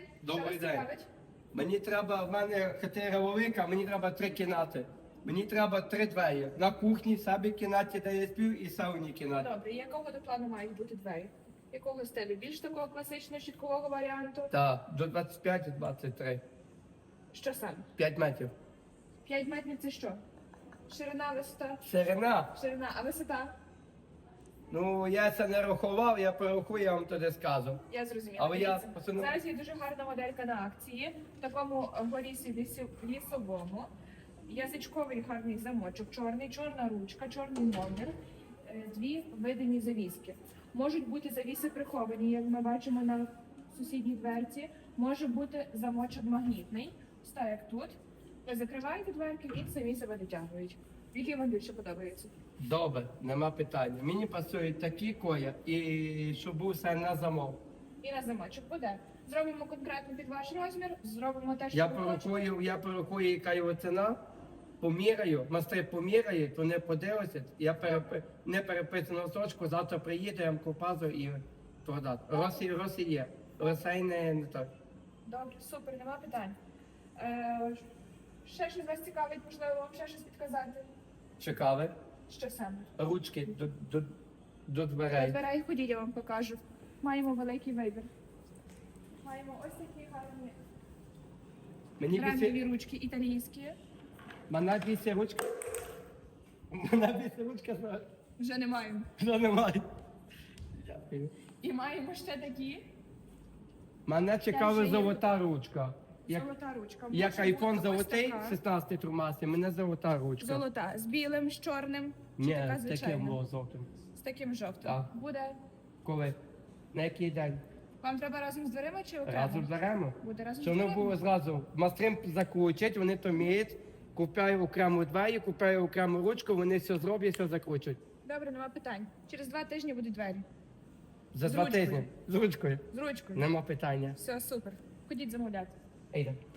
день. Добрий день. Мені треба, в мене хатера велика, мені треба три кімнати. Мені треба три двері. На кухні, собі кімнаті, де я сплю, і сауні кімнаті. Добре, якого до плану мають бути двері? Якого стилю? Більш такого класичного чіткового варіанту? Так, до 25-23. Що саме? 5 метрів. 5 метрів це що? Ширина, висота? Ширина. Ширина, а висота? Ну, я це не рахував, я порахую, я вам тоді скажу. Я зрозуміла. Але я Дивіться, пацану- Зараз є дуже гарна моделька на акції. В такому горісі лісі- лісовому. Язичковий гарний замочок, чорний, чорна ручка, чорний номер, е, дві видані завіски. Можуть бути завіси приховані, як ми бачимо на сусідній дверці. Може бути замочок магнітний. Ось так, як тут. Ви закриваєте дверки і самі себе дотягують. Який вам більше подобається? Добре, нема питання. Мені пасують такі коя, і щоб був все на замов. І на замочок буде. Зробимо конкретно під ваш розмір, зробимо те, що Я ви хочете. порахую, я порахую, яка його ціна, поміряю, майстри поміряють, вони подивляться, я перепи... не переписану сочку, завтра приїду, я вам купазу і продати. Росі, Росі є, Росей не, не так. Добре, супер, нема питань. Е, ще щось вас цікавить, можливо, вам ще щось підказати. Чекали, Що саме? ручки до, до, до До дверей. дверей ходіть, я вам покажу. Маємо великий вибір. Маємо ось такі гарні Мені брендові більше, ручки італійські. мене більше ручка, мене більше ручка, знає, Вже не маємо. що немає. Дякую. І маємо ще такі. Мене ще є. золота ручка. Як, Золота ручка. як Може айфон ось золотий, така. 16 трумасів, мене золота ручка. Золота. З білим, з чорним. Чи Ні, така таке звичайна? було золотим. З таким жовтим. Так. Буде. Коли? На який день? Вам треба разом з дверима чи окремо? Разом беремо. Буде разом з воно дверима. було зразу. Мастрим закручать, вони то вміють. Купляю окрему двері, купляю окрему ручку, вони все зроблять, все закручують. Добре, нема питань. Через два тижні будуть двері. За З два ручкою. тижні. З ручкою. З ручкою. Нема питання. Все, супер. Ходіть замовляти. এই দেখো